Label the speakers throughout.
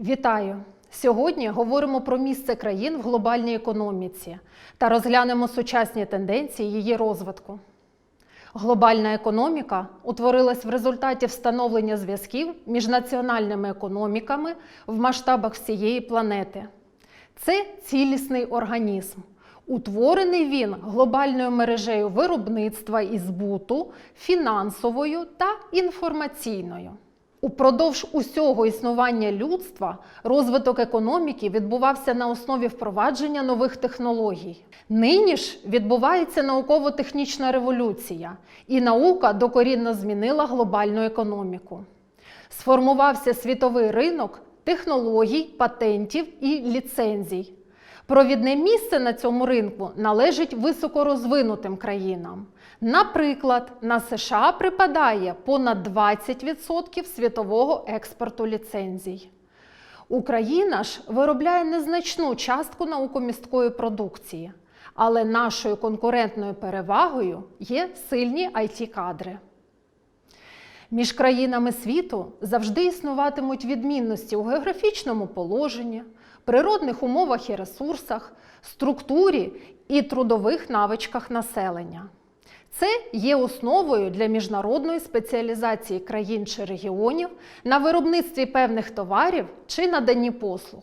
Speaker 1: Вітаю! Сьогодні говоримо про місце країн в глобальній економіці та розглянемо сучасні тенденції її розвитку. Глобальна економіка утворилась в результаті встановлення зв'язків між національними економіками в масштабах всієї планети. Це цілісний організм. Утворений він глобальною мережею виробництва і збуту, фінансовою та інформаційною. Упродовж усього існування людства розвиток економіки відбувався на основі впровадження нових технологій. Нині ж відбувається науково-технічна революція, і наука докорінно змінила глобальну економіку. Сформувався світовий ринок технологій, патентів і ліцензій. Провідне місце на цьому ринку належить високорозвинутим країнам. Наприклад, на США припадає понад 20% світового експорту ліцензій. Україна ж виробляє незначну частку наукомісткої продукції, але нашою конкурентною перевагою є сильні it кадри Між країнами світу завжди існуватимуть відмінності у географічному положенні, природних умовах і ресурсах, структурі і трудових навичках населення. Це є основою для міжнародної спеціалізації країн чи регіонів на виробництві певних товарів чи наданні послуг.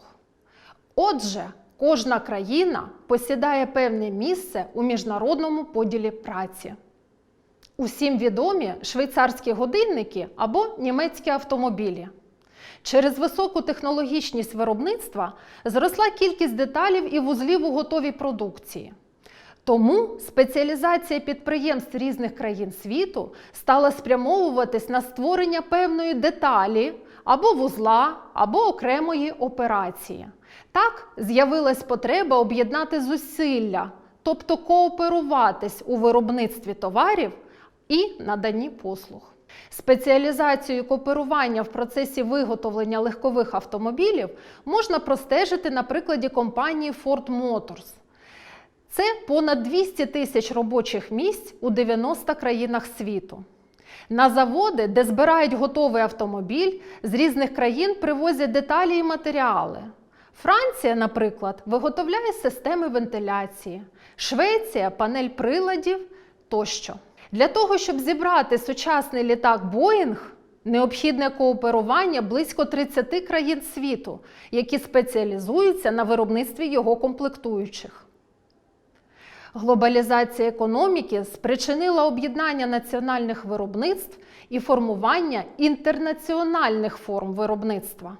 Speaker 1: Отже, кожна країна посідає певне місце у міжнародному поділі праці. Усім відомі швейцарські годинники або німецькі автомобілі. Через високу технологічність виробництва зросла кількість деталів і вузлів у готовій продукції. Тому спеціалізація підприємств різних країн світу стала спрямовуватись на створення певної деталі або вузла, або окремої операції. Так з'явилась потреба об'єднати зусилля, тобто кооперуватись у виробництві товарів і наданні послуг. Спеціалізацію кооперування в процесі виготовлення легкових автомобілів можна простежити на прикладі компанії Ford Motors. Це понад 200 тисяч робочих місць у 90 країнах світу. На заводи, де збирають готовий автомобіль, з різних країн привозять деталі і матеріали. Франція, наприклад, виготовляє системи вентиляції, Швеція панель приладів тощо. Для того, щоб зібрати сучасний літак Боїнг, необхідне кооперування близько 30 країн світу, які спеціалізуються на виробництві його комплектуючих. Глобалізація економіки спричинила об'єднання національних виробництв і формування інтернаціональних форм виробництва.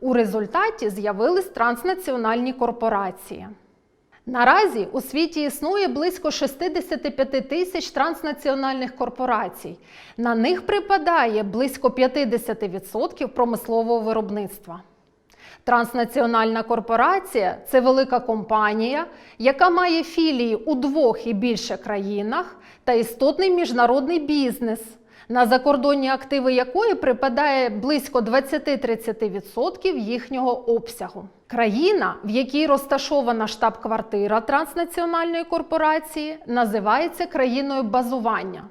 Speaker 1: У результаті з'явились транснаціональні корпорації. Наразі у світі існує близько 65 тисяч транснаціональних корпорацій. На них припадає близько 50% промислового виробництва. Транснаціональна корпорація це велика компанія, яка має філії у двох і більше країнах та істотний міжнародний бізнес, на закордонні активи якої припадає близько 20-30% їхнього обсягу. Країна, в якій розташована штаб-квартира транснаціональної корпорації, називається країною базування.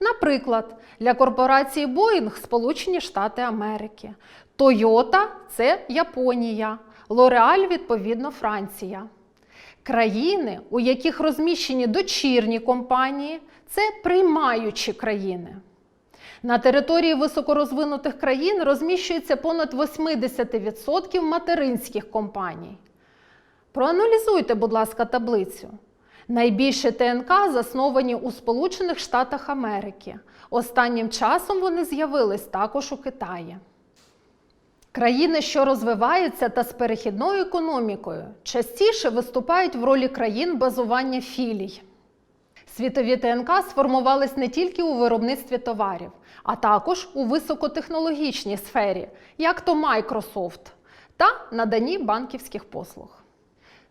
Speaker 1: Наприклад, для корпорації Boeing Сполучені Штати Америки, Toyota – це Японія, L'Oreal, відповідно, Франція. Країни, у яких розміщені дочірні компанії, це приймаючі країни. На території високорозвинутих країн розміщується понад 80% материнських компаній. Проаналізуйте, будь ласка, таблицю. Найбільше ТНК засновані у Сполучених Штатах Америки. Останнім часом вони з'явились також у Китаї. Країни, що розвиваються та з перехідною економікою, частіше виступають в ролі країн базування філій. Світові ТНК сформувались не тільки у виробництві товарів, а також у високотехнологічній сфері, як то Microsoft, та наданні банківських послуг.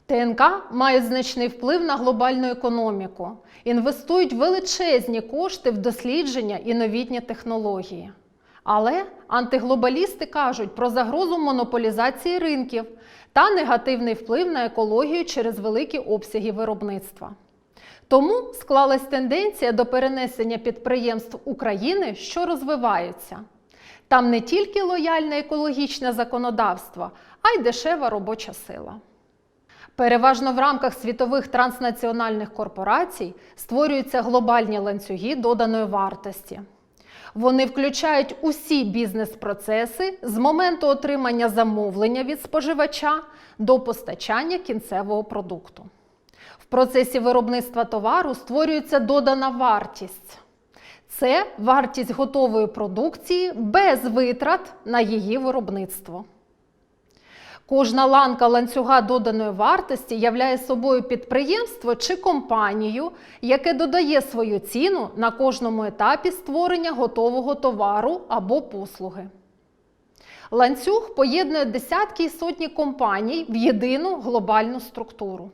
Speaker 1: ТНК мають значний вплив на глобальну економіку, інвестують величезні кошти в дослідження і новітні технології. Але антиглобалісти кажуть про загрозу монополізації ринків та негативний вплив на екологію через великі обсяги виробництва. Тому склалась тенденція до перенесення підприємств України, що розвиваються. Там не тільки лояльне екологічне законодавство, а й дешева робоча сила. Переважно в рамках світових транснаціональних корпорацій створюються глобальні ланцюги доданої вартості. Вони включають усі бізнес-процеси з моменту отримання замовлення від споживача до постачання кінцевого продукту. В процесі виробництва товару створюється додана вартість. Це вартість готової продукції без витрат на її виробництво. Кожна ланка ланцюга доданої вартості являє собою підприємство чи компанію, яке додає свою ціну на кожному етапі створення готового товару або послуги. Ланцюг поєднує десятки і сотні компаній в єдину глобальну структуру.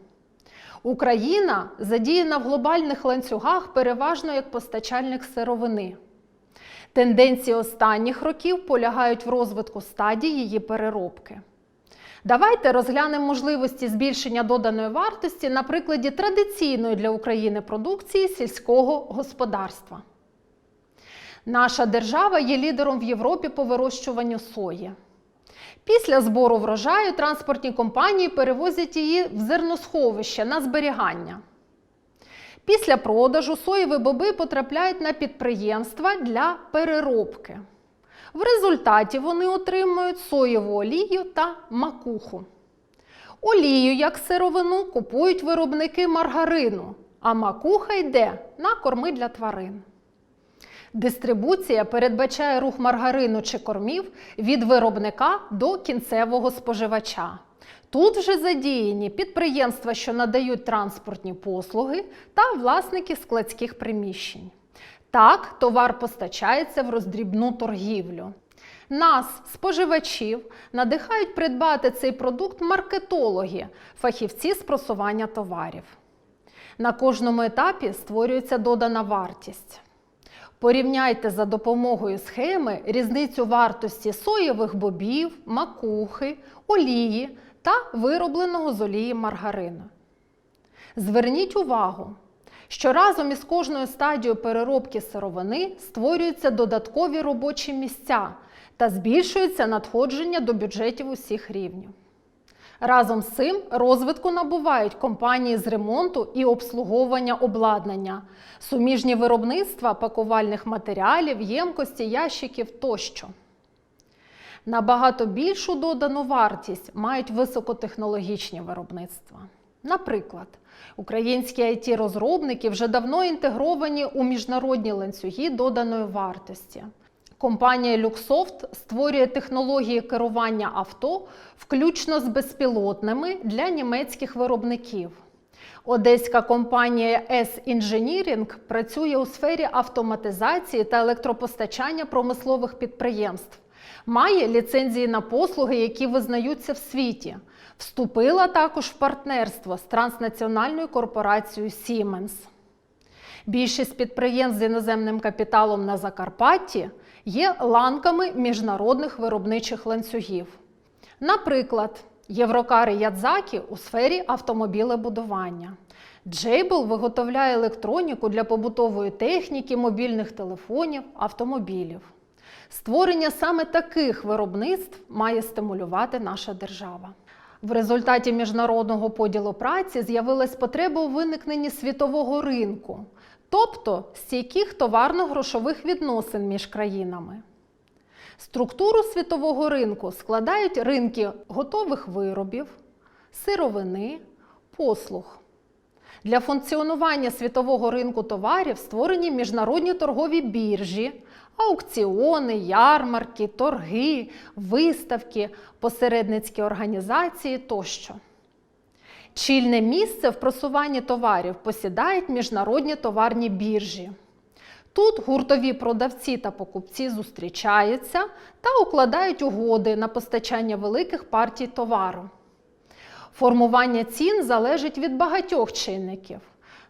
Speaker 1: Україна задіяна в глобальних ланцюгах переважно як постачальник сировини. Тенденції останніх років полягають в розвитку стадії її переробки. Давайте розглянемо можливості збільшення доданої вартості на прикладі традиційної для України продукції сільського господарства. Наша держава є лідером в Європі по вирощуванню сої. Після збору врожаю транспортні компанії перевозять її в зерносховище на зберігання. Після продажу соєві боби потрапляють на підприємства для переробки. В результаті вони отримують соєву олію та макуху. Олію як сировину купують виробники маргарину, а макуха йде на корми для тварин. Дистрибуція передбачає рух маргарину чи кормів від виробника до кінцевого споживача. Тут вже задіяні підприємства, що надають транспортні послуги, та власники складських приміщень. Так, товар постачається в роздрібну торгівлю. Нас, споживачів, надихають придбати цей продукт маркетологи, фахівці з просування товарів. На кожному етапі створюється додана вартість. Порівняйте за допомогою схеми різницю вартості соєвих бобів, макухи, олії та виробленого з олії маргарину. Зверніть увагу, що разом із кожною стадією переробки сировини створюються додаткові робочі місця та збільшується надходження до бюджетів усіх рівнів. Разом з цим розвитку набувають компанії з ремонту і обслуговування обладнання, суміжні виробництва пакувальних матеріалів, ємкості, ящиків тощо. Набагато більшу додану вартість мають високотехнологічні виробництва. Наприклад, українські it розробники вже давно інтегровані у міжнародні ланцюги доданої вартості. Компанія Luxoft створює технології керування авто, включно з безпілотними для німецьких виробників. Одеська компанія S-Engineering працює у сфері автоматизації та електропостачання промислових підприємств. Має ліцензії на послуги, які визнаються в світі. Вступила також в партнерство з транснаціональною корпорацією Siemens. Більшість підприємств з іноземним капіталом на Закарпатті є ланками міжнародних виробничих ланцюгів. Наприклад, Єврокари Ядзакі у сфері автомобілебудування. Джейбл виготовляє електроніку для побутової техніки, мобільних телефонів, автомобілів. Створення саме таких виробництв має стимулювати наша держава. В результаті міжнародного поділу праці з'явилась потреба у виникненні світового ринку, тобто стійких товарно-грошових відносин між країнами. Структуру світового ринку складають ринки готових виробів, сировини, послуг. Для функціонування світового ринку товарів створені міжнародні торгові біржі, аукціони, ярмарки, торги, виставки, посередницькі організації тощо. Чільне місце в просуванні товарів посідають міжнародні товарні біржі. Тут гуртові продавці та покупці зустрічаються та укладають угоди на постачання великих партій товару. Формування цін залежить від багатьох чинників.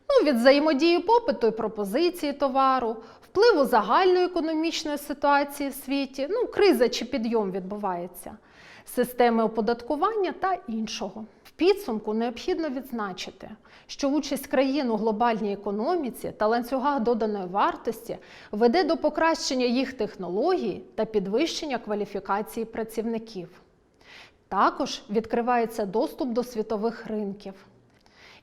Speaker 1: Ну, від взаємодії попиту і пропозиції товару, впливу загальноекономічної ситуації в світі, ну, криза чи підйом відбувається, системи оподаткування та іншого. В підсумку необхідно відзначити, що участь країн у глобальній економіці та ланцюгах доданої вартості веде до покращення їх технологій та підвищення кваліфікації працівників. Також відкривається доступ до світових ринків.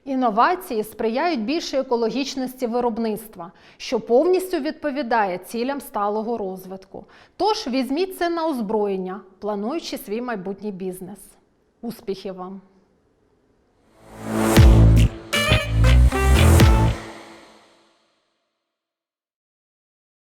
Speaker 1: Інновації сприяють більшій екологічності виробництва, що повністю відповідає цілям сталого розвитку. Тож візьміть це на озброєння, плануючи свій майбутній бізнес. Успіхів вам!